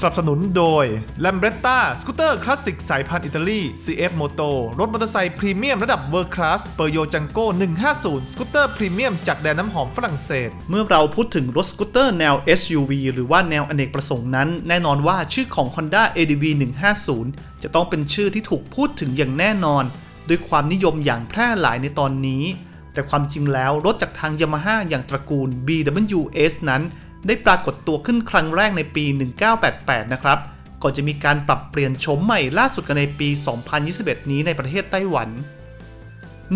สนับสนุนโดย l a m b r e t t a สกูตเตอร์คลาสสิกสายพันธุ์อิตาลี CF Moto รถมอเตอร์ไซค์พรีเมียมระดับเวอร์คลาสเปอร์โยจังโก้150 สกูตเตอร์พรีเมียมจากแดนน้ำหอมฝรั่งเศส เมื่อเราพูดถึงรถสกูตเตอร์แนว SUV หรือว่าแนวอเนกประสงค์นั้น แน่นอนว่าชื่อของ Honda ADV 150 จะต้องเป็นชื่อที่ถูกพูดถึงอย่างแน่นอน ด้วยความนิยมอย่างแพร่หลายในตอนนี้ แต่ความจริงแล้วรถจากทาง Yamaha อย่างตระกูล BWS นั้น ได้ปรากฏตัวขึ้นครั้งแรกในปี 1988 นะครับ ก่อนจะมีการปรับเปลี่ยนโฉมใหม่ล่าสุดกันในปี 2021 นี้ในประเทศไต้หวัน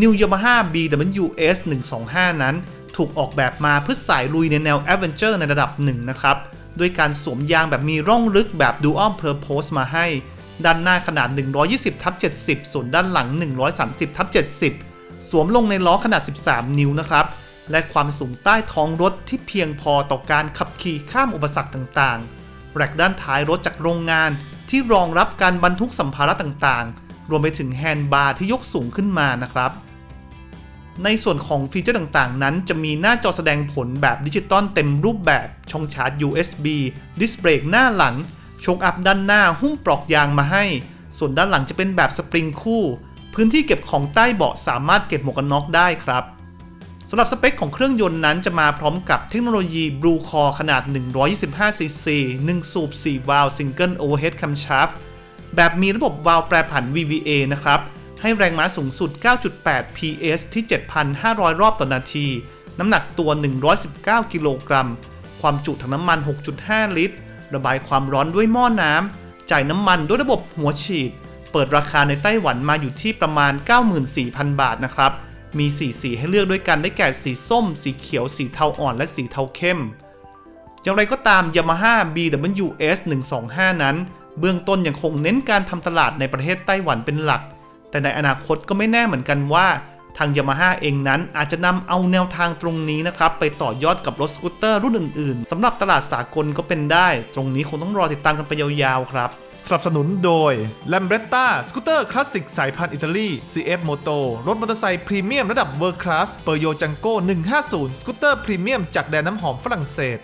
New Yamaha BWS 125 นั้น ถูกออกแบบมาเพื่อสายลุยในแนว Adventure ในระดับหนึ่งนะครับ ด้วยการสวมยางแบบมีร่องลึกแบบ Dual Purpose มาให้ ด้านหน้าขนาด 120ทับ70 ส่วนด้านหลัง 130ทับ70 สวมลงในล้อขนาด 13 นิ้วนะครับ และความสูงใต้ท้องรถที่เพียงพอต่อการขับขี่ข้ามอุปสรรคต่างๆ แร็กด้านท้ายรถจากโรงงานที่รองรับการบรรทุกสัมภาระต่างๆ รวมไปถึงแฮนด์บาร์ที่ยกสูงขึ้นมานะครับ ในส่วนของฟีเจอร์ต่างๆ นั้น จะมีหน้าจอแสดงผลแบบดิจิตอลเต็มรูปแบบ ช่องชาร์จ USB ดิสเบรกหน้าหลังชคอัพด้านหน้าหุ้มปลอกยางมาให้ ส่วนด้านหลังจะเป็นแบบสปริงคู่ พื้นที่เก็บของใต้เบาะสามารถเก็บหมวกกันน็อกได้ครับ สำหรับสเปคของเครื่องยนต์นั้นจะมาพร้อมกับเทคโนโลยี Blue Core ขนาด 125cc 1 สูบ 4 วาล์ว Single Overhead Camshaft แบบมีระบบวาล์วแปรผัน VVA นะครับ ให้แรงม้าสูงสุด 9.8 PS ที่ 7,500 รอบต่อนาที น้ำหนักตัว 119 กิโลกรัม ความจุถังน้ำมัน 6.5 ลิตร ระบายความร้อนด้วยหม้อน้ำ จ่ายน้ำมันด้วยระบบหัวฉีด เปิดราคาในไต้หวันมาอยู่ที่ประมาณ 94,000 บาทนะครับ มี4สีให้เลือกด้วยกันได้แก่สีส้ม สีเขียว สีเทาอ่อน และสีเทาเข้ม อย่างไรก็ตาม Yamaha BWS 125 นั้น เบื้องต้นยังคงเน้นการทำตลาดในประเทศไต้หวันเป็นหลัก แต่ในอนาคตก็ไม่แน่เหมือนกันว่า ทาง Yamaha เองนั้นอาจจะนำเอาแนวทางตรงนี้นะครับไปต่อยอดกับรถสกูตเตอร์รุ่นอื่นๆสำหรับตลาดสากลก็เป็นได้ ตรงนี้คงต้องรอติดตามกันไปยาวๆครับสนับสนุนโดย l a m b r e t t a สกูตเตอร์คลาสสิกสายพันธุ์อิตาลี CF Moto รถมอเตอร์ไซค์พรีเมียมระดับเวอร์คลาสเปอร์โยจังโก้150 สกูตเตอร์พรีเมียมจากแดนน้ำหอมฝรั่งเศส